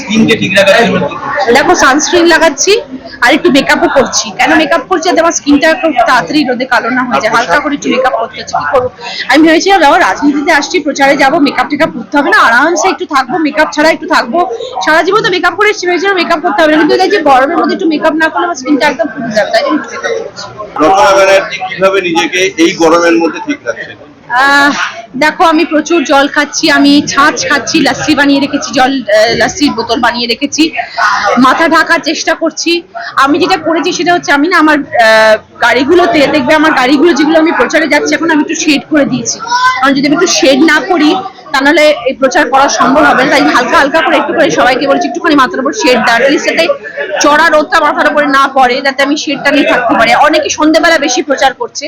স্কিনকে ঠিক রাখার জন্য দেখো সানস্ক্রিন লাগাচ্ছি আর একটু মেকআপও করছি। কেন মেকআপ করছি? যাতে আমার স্কিনটা খুব তাড়াতাড়ি রোদে কালো না হয়ে যায়। হালকা করে একটু মেকআপ করতে হচ্ছে কি করব? আমি ভেবেছিলাম যাব রাজনীতিতে আসছি প্রচারে যাব মেকআপ টেকআপ করতে হবে না। আরামসে একটু থাকব মেকআপ ছাড়া একটু থাকব। সারা জীবন তো মেকআপ করে এসেছি ভেবেছিলাম মেকআপ করতে হবে না। কিন্তু যে গরমের মধ্যে একটু মেকআপ না করলে আমার স্কিনটা একদম ফুটে যাবে। তাই জন্য একটু মেকআপ করছি। রচনা ব্যানার্জি কীভাবে নিজেকে এই গরমের মধ্যে ঠিক রাখছেন? দেখো, আমি প্রচুর জল খাচ্ছি, আমি ছাঁচ খাচ্ছি লাস্সি বানিয়ে রেখেছি, জল লাস্সির বোতল বানিয়ে রেখেছি। মাথা ঢাকার চেষ্টা করছি। আমি যেটা করেছি সেটা হচ্ছে, আমি না আমার গাড়িগুলোতে দেখবে আমার গাড়িগুলো যেগুলো আমি প্রচারে যাচ্ছি, এখন আমি একটু শেড করে দিয়েছি। কারণ যদি আমি একটু শেড না করি, তা নাহলে এই প্রচার করা সম্ভব হবে না। তাই হালকা হালকা করে একটু করে সবাইকে বলছি, একটুখানি মাথার উপর শেড দেওয়ার least যাতে চড়া রোদটা মাথার উপরে না পড়ে, যাতে আমি শেডটা নিয়ে থাকতে পারি। অনেকে সন্ধ্যেবেলা বেশি প্রচার করছে।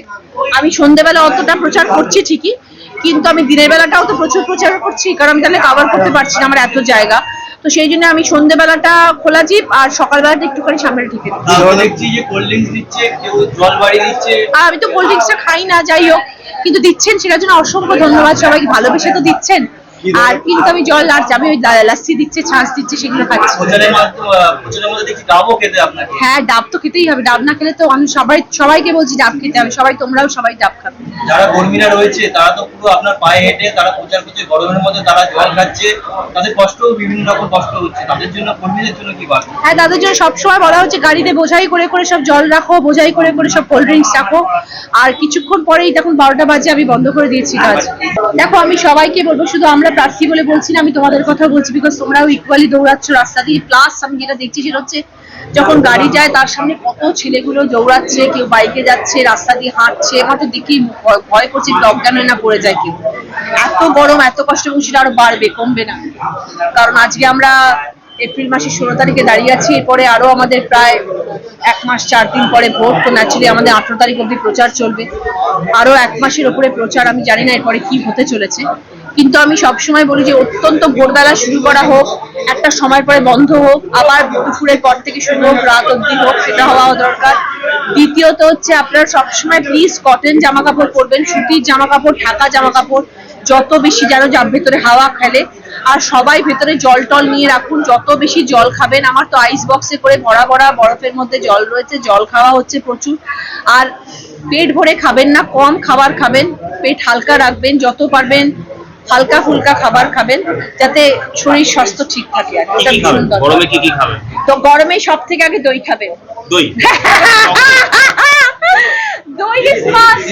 আমি সন্ধ্যেবেলা অতটা প্রচার করছি ঠিকই কিন্তু আমি দিনের বেলাটাও তো প্রচুর প্রচার করছি কারণ আমি তাহলে কাভার করতে পারছি না আমার এত জায়গা। তো সেই জন্য আমি সন্ধ্যেবেলাটা খোলা জিপ আর সকালবেলাটা একটুখানি সামনে ঢেকে আর আমি তো কোল্ড ড্রিঙ্কসটা খাই না যাই হোক কিন্তু দিচ্ছেন সেটার জন্য অসংখ্য ধন্যবাদ সবাইকে। ভালোবেসে তো দিচ্ছেন। আর কিন্তু আমি জল আর যাবে ওই লাস্সি দিচ্ছে ছাঁচ দিচ্ছে সেগুলো খাচ্ছি। হ্যাঁ ডাব তো খেতেই হবে ডাব না খেলে তো আমি সবাই সবাইকে বলছি ডাব খেতে হবে সবাই তোমরাও সবাই ডাব খাবে। যারা কর্মীরা রয়েছে তারা তো পুরো আপনার পায়ে হেঁটে তারা প্রচার করছে গরমের মধ্যে তারা জল খাচ্ছে তাদের কষ্ট বিভিন্ন রকম কষ্ট হচ্ছে তাদের জন্য কর্মীদের জন্য কি বার্তা? হ্যাঁ তাদের জন্য সবসময় বলা হচ্ছে গাড়িতে বোঝাই করে করে সব জল রাখো বোঝাই করে করে সব কোল্ড ড্রিঙ্কস রাখো। আর কিছুক্ষণ পরেই তখন বারোটা বাজে আমি বন্ধ করে দিয়েছি কাজ। দেখো আমি সবাইকে বলব শুধু আমরা প্রার্থী বলে বলছি না, আমি তোমাদের কথা বলছি বিকজ তোমরাও ইকুয়ালি দৌড়াচ্ছ রাস্তা দিয়ে। প্লাস আমি যেটা দেখছি সেটা হচ্ছে, যখন গাড়ি যায়, তার সামনে কত ছেলেগুলো দৌড়াচ্ছে, কেউ বাইকে যাচ্ছে, রাস্তা দিয়ে হাঁটছে আমার তো দেখি ভয়- করছে লকডাউন না পড়ে যায় কেউ। এত গরম, এত কষ্ট, এবং সেটা আরও বাড়বে, কমবে না। কারণ আজকে আমরা এপ্রিল মাসের ষোলো তারিখে দাঁড়িয়ে আছি, এরপরে আরও আমাদের প্রায় এক মাস, চার দিন পরে ভোট, তো ন্যাচুরালি আমাদের আঠারো তারিখ অব্দি প্রচার চলবে। আরও এক মাসের ওপরে প্রচার, আমি জানি না এরপরে কি হতে চলেছে। কিন্তু আমি সবসময় বলি যে অত্যন্ত ভোরবেলা শুরু করা হোক, একটা সময় পরে বন্ধ হোক, আবার দুপুরের পর থেকে শুরু হোক, রাত অব্দি হোক, সেটা হওয়া দরকার। দ্বিতীয়ত হচ্ছে আপনারা সবসময় প্লিজ কটন জামা কাপড় পরবেন, সুতির জামা কাপড় ঢাকা জামা কাপড় যত বেশি যেন যা ভেতরে হাওয়া খেলে। আর সবাই ভেতরে জল টল নিয়ে রাখুন, যত বেশি জল খাবেন, আমার তো আইস বক্সে করে ভরা ভরা বরফের মধ্যে জল রয়েছে, জল খাওয়া হচ্ছে প্রচুর। আর পেট ভরে খাবেন না, কম খাবার খাবেন, পেট হালকা রাখবেন, যত পারবেন হালকা ফুলকা খাবার খাবেন যাতে শরীর স্বাস্থ্য ঠিক থাকে আর কি। গরমে কি কি খাবেন? তো গরমে সব থেকে আগে দই খাবেন। দই? দই ইজ মাস্ট